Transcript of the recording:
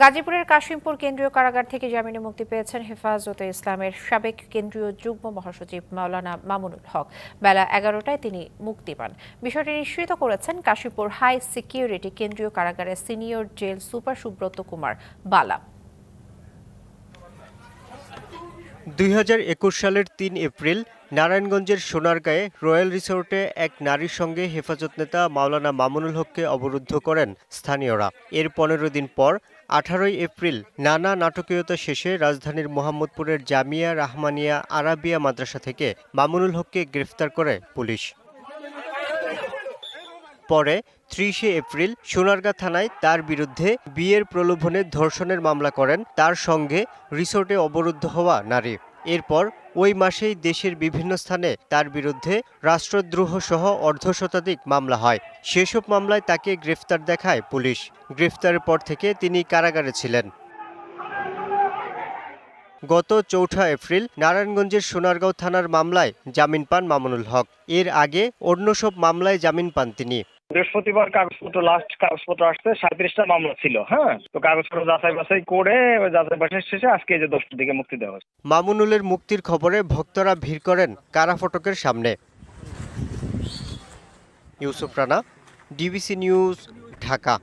গাজীপুরের কাশিমপুর কেন্দ্রীয় কারাগার থেকে জামিনে মুক্তি পেয়েছেন হেফাজতে ইসলামের সাবেক কেন্দ্রীয় যুগ্ম মহাসচিব মাওলানা মামুনুল হক। বেলা এগারোটায় তিনি মুক্তি পান। বিষয়টি নিশ্চিত করেছেন কাশিমপুর হাই সিকিউরিটি কেন্দ্রীয় কারাগারের senior jail super Subrata Kumar Bala. দুই হাজার একুশ সালের তিন এপ্রিল নারায়ণগঞ্জের সোনারগাঁয়ে রয়্যাল রিসোর্টে এক নারীর সঙ্গে হেফাজত নেতা মাওলানা মামুনুল হককে অবরুদ্ধ করেন স্থানীয়রা। এর পনেরো দিন পর আঠারোই এপ্রিল নানা নাটকীয়তা শেষে রাজধানীর মোহাম্মদপুরের জামিয়া রাহমানিয়া আরাবিয়া মাদ্রাসা থেকে মামুনুল হককে গ্রেফতার করে পুলিশ। পরে ত্রিশে এপ্রিল সোনারগাঁ থানায় তার বিরুদ্ধে বিয়ের প্রলোভনে ধর্ষণের মামলা করেন তার সঙ্গে রিসোর্টে অবরুদ্ধ হওয়া নারী। এরপর ওই মাসেই দেশের বিভিন্ন স্থানে তার বিরুদ্ধে রাষ্ট্রদ্রোহ সহ অর্ধশতাধিক মামলা হয়। সেসব মামলায় তাকে গ্রেফতার দেখায় পুলিশ। গ্রেফতারের পর থেকে তিনি কারাগারে ছিলেন। গত চৌঠা এপ্রিল নারায়ণগঞ্জের সোনারগাঁও থানার মামলায় জামিন পান মামুনুল হক। এর আগে অন্য সব মামলায় জামিন পান তিনি। বৃহস্পতিবার কাগজপত্র লাস্ট কাগজপত্র আসতে সাঁত্রিশটা মামলা ছিল হ্যাঁ? তো কাগজপত্র যাচাই বাছাই করে যাচাই বাছাই শেষে আজকে যে দশটার দিকে মুক্তি দেওয়া হয়েছে। মামুনুলের মুক্তির খবরে ভক্তরা ভিড় করেন কারা ফটকের সামনে। Yusuf Rana, DBC news, Dhaka.